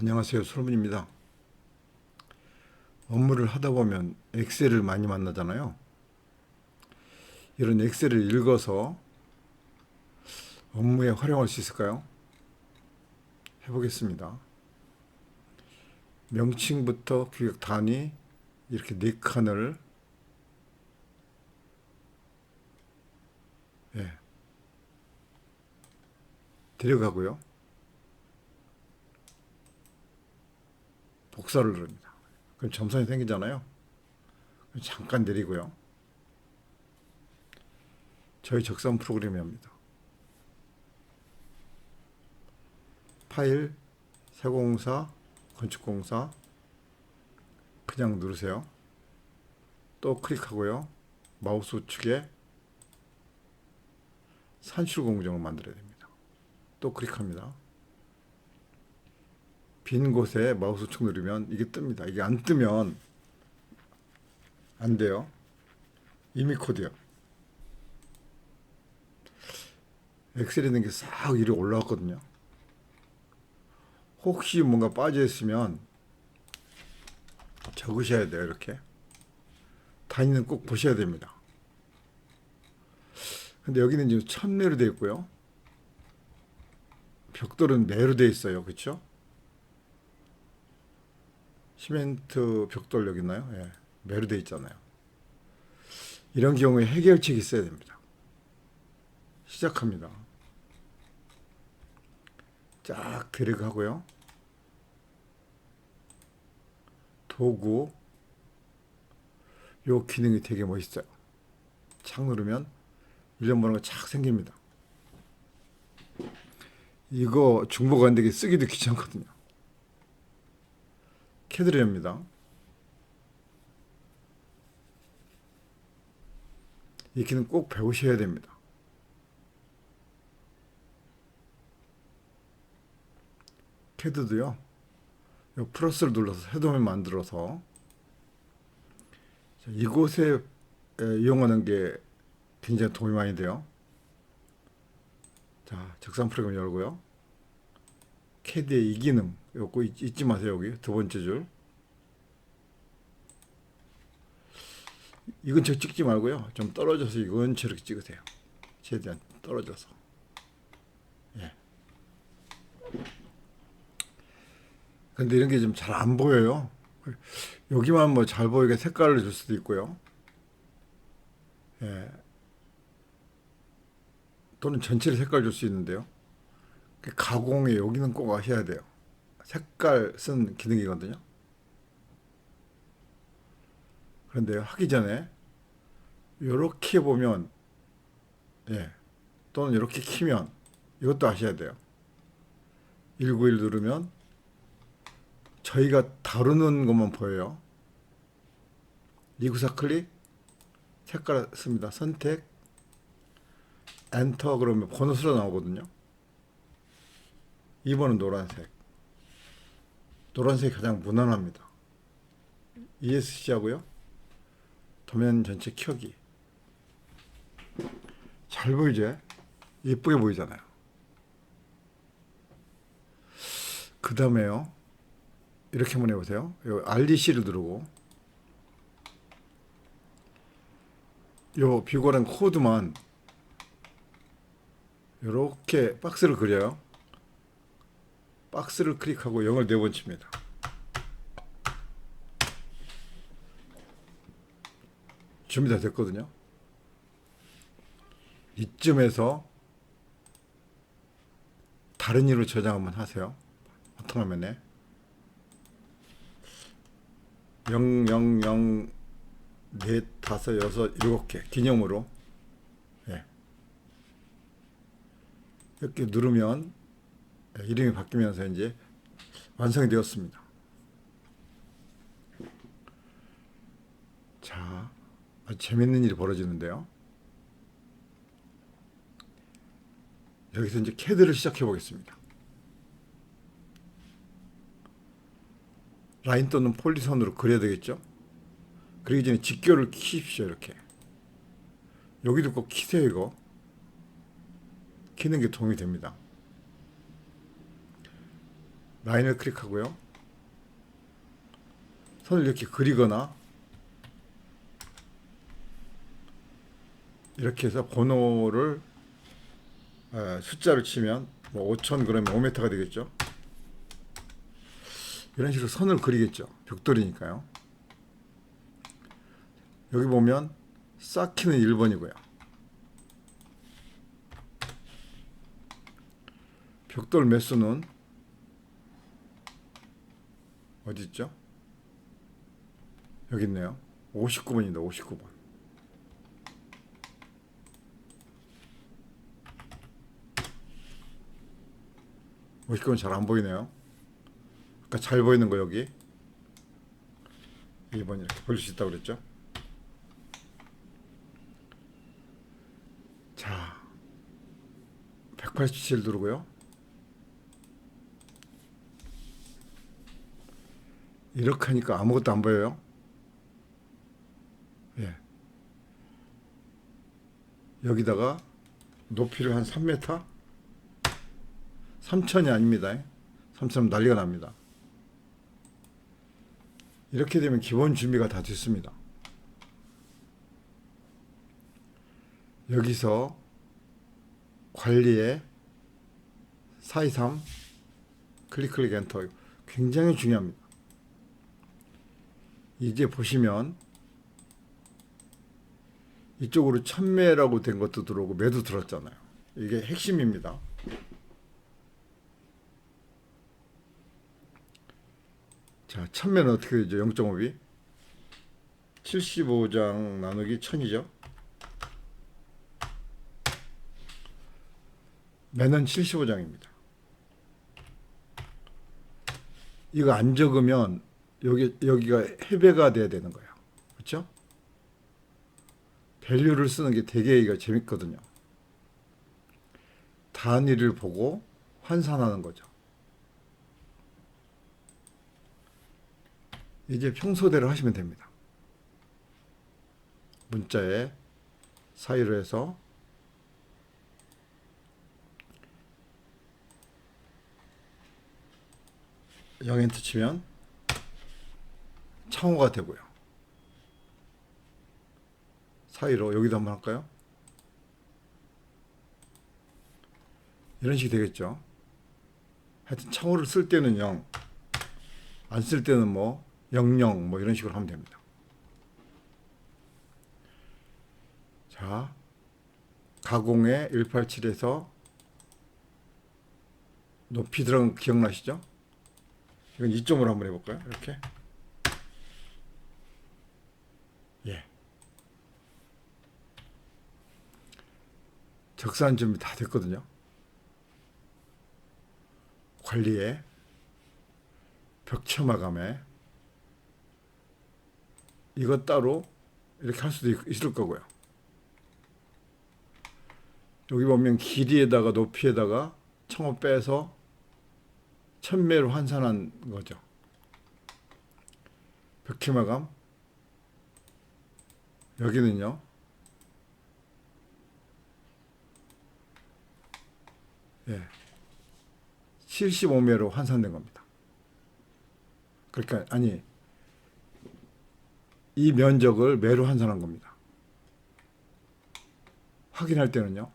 안녕하세요. 솔문입니다. 업무를 하다 보면 엑셀을 많이 만나잖아요. 이런 엑셀을 읽어서 업무에 활용할 수 있을까요? 해보겠습니다. 명칭부터 규격 단위 이렇게 네 칸을 예. 데려가고요. 복사를 누릅니다. 그럼 점선이 생기잖아요. 잠깐 내리고요. 저희 적선 프로그램이 합니다. 파일, 세공사, 건축공사 그냥 누르세요. 또 클릭하고요. 마우스 우측에 산출 공정을 만들어야 됩니다. 또 클릭합니다. 빈 곳에 마우스 우측 누르면 이게 뜹니다. 이게 안 뜨면 안 돼요. 이미 코드요. 엑셀에 있는 게 싹 위로 올라왔거든요. 혹시 뭔가 빠져 있으면 적으셔야 돼요. 이렇게 단위는 꼭 보셔야 됩니다. 근데 여기는 지금 천매로 되어 있고요. 벽돌은 매로 되어 있어요. 그렇죠? 시멘트 벽돌 여기 있나요? 예. 되어 있잖아요. 이런 경우에 해결책이 있어야 됩니다. 시작합니다. 쫙 들어가고요. 도구 요 기능이 되게 멋있어요. 착 누르면 일련 번호가 착 생깁니다. 이거 중복 안 되게 쓰기도 귀찮거든요. 캐드레입니다. 이 기능 꼭 배우셔야 됩니다. 캐드도요. 요 플러스를 눌러서 새도면 만들어서 자, 이곳에 에, 이용하는 게 굉장히 도움이 많이 돼요. 자, 적상 프로그램 열고요. 캐드의 이 기능 요거 잊- 잊지 마세요 여기 두 번째 줄. 이건 저 찍지 말고요. 좀 떨어져서 이건 저렇게 찍으세요. 최대한 떨어져서. 예. 근데 이런 게 좀 잘 안 보여요. 여기만 뭐 잘 보이게 색깔을 줄 수도 있고요. 예. 또는 전체를 색깔 줄 수 있는데요. 그 가공에 여기는 꼭 아셔야 돼요. 색깔 쓴 기능이거든요. 그런데 하기 전에 이렇게 보면 예 또는 이렇게 키면 이것도 아셔야 돼요. 191 누르면 저희가 다루는 것만 보여요. 이구사 클릭 색깔 씁니다. 선택 엔터 그러면 번호 수로 나오거든요. 2번은 노란색. 노란색이 가장 무난합니다. ESC 하고요. 도면 전체 켜기. 잘 보이죠? 예쁘게 보이잖아요. 그 다음에요. 이렇게 한번 해보세요. 요 RDC를 누르고 요 비고랑 코드만 이렇게 박스를 그려요. 박스를 클릭하고 0을 4번 칩니다. 준비 다 됐거든요. 이쯤에서 다른 일로 저장 한번 하세요. 바탕화면에 0, 0, 0, 넷, 다섯, 여섯, 일곱 개 기념으로 예. 이렇게 누르면 예, 이름이 바뀌면서 이제 완성이 되었습니다. 자, 아주 재밌는 일이 벌어지는데요. 여기서 이제 캐드를 시작해 보겠습니다. 라인 또는 폴리선으로 그려야 되겠죠? 그러기 전에 직교를 키십시오, 이렇게. 여기도 꼭 키세요, 이거. 키는 게 도움이 됩니다. 라인을 클릭하고요. 선을 이렇게 그리거나 이렇게 해서 번호를 에, 숫자를 치면 뭐 5천 그러면 5m가 되겠죠. 이런 식으로 선을 그리겠죠. 벽돌이니까요. 여기 보면 쌓기는 1번이고요. 벽돌 매수는 어디 있죠? 여기 있네요. 59번입니다. 59번. 오십 번잘 안 보이네요. 아까 잘 보이는 거 여기 2번 이렇게 볼수 있다고 그랬죠? 자, 187 누르고요. 이렇게 하니까 아무것도 안 보여요. 예. 여기다가 높이를 한 3m? 3천이 아닙니다. 3천은 난리가 납니다. 이렇게 되면 기본 준비가 다 됐습니다. 여기서 관리에 423 클릭 클릭 엔터 굉장히 중요합니다. 이제 보시면 이쪽으로 천매라고 된 것도 들어오고 매도 들었잖아요. 이게 핵심입니다. 자, 천매는 어떻게 되죠? 0.5비? 75장 나누기 1000이죠? 매는 75장입니다. 이거 안 적으면 여기 여기가 해배가 돼야 되는 거예요. 그렇죠? 밸류를 쓰는 게 되게 이거 재밌거든요. 단위를 보고 환산하는 거죠. 이제 평소대로 하시면 됩니다. 문자에 사이로 해서 영엔트 치면 창호가 되고요. 사이로 여기도 한번 할까요? 이런 식이 되겠죠. 하여튼 창호를 쓸 때는 0, 안 쓸 때는 뭐 00, 뭐 이런 식으로 하면 됩니다. 자, 가공에 187에서 높이 들어간 거 기억나시죠? 이건 이점으로 한번 해볼까요? 이렇게. 예. 적산 준비 다 됐거든요. 관리에 벽체 마감에 이것 따로 이렇게 할 수도 있- 있을 거고요. 여기 보면 길이에다가 높이에다가 청어 빼서 천매로 환산한 거죠. 벽체 마감 여기는요. 예. 75매로 환산된 겁니다. 그러니까 아니 이 면적을 매로 환산한 겁니다. 확인할 때는요.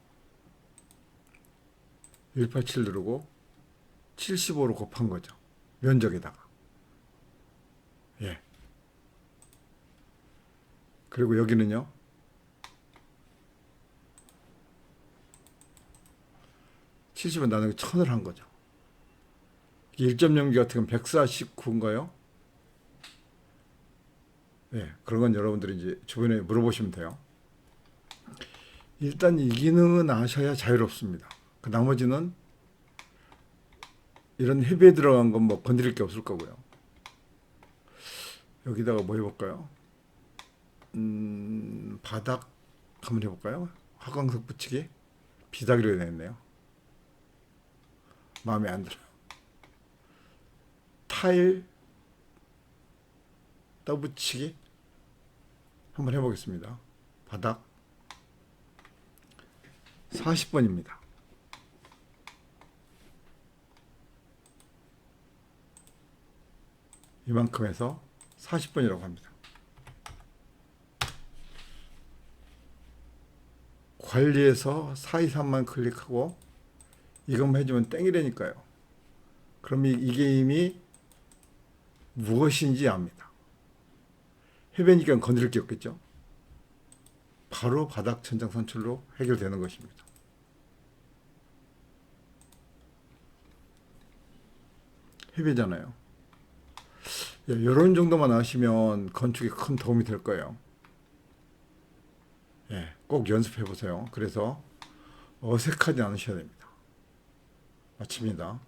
187 누르고 75로 곱한 거죠. 면적에다가. 예. 그리고 여기는요. 칠십은 나누기 천을 한 거죠. 1.0기 같은 건 149인가요? 예, 그런 건 여러분들이 이제 주변에 물어보시면 돼요. 일단 이 기능은 아셔야 자유롭습니다. 그 나머지는 이런 헤비에 들어간 건 뭐 건드릴 게 없을 거고요. 여기다가 뭐 해볼까요? 음, 바닥 한번 해볼까요? 화광석 붙이기 비다기로 되겠네요. 마음에 안 들어요. 타일 떠붙이기 한번 해보겠습니다. 바닥 40번입니다. 이만큼 해서 40번이라고 합니다. 관리해서 423만 클릭하고 이것만 해주면 땡이라니까요. 그럼 이, 이 게임이 무엇인지 압니다. 해변이니까 건드릴 게 없겠죠. 바로 바닥 천장 선출로 해결되는 것입니다. 해변잖아요. 이런 정도만 아시면 건축에 큰 도움이 될 거예요. 예, 꼭 연습해 보세요. 그래서 어색하지 않으셔야 됩니다. 마칩니다.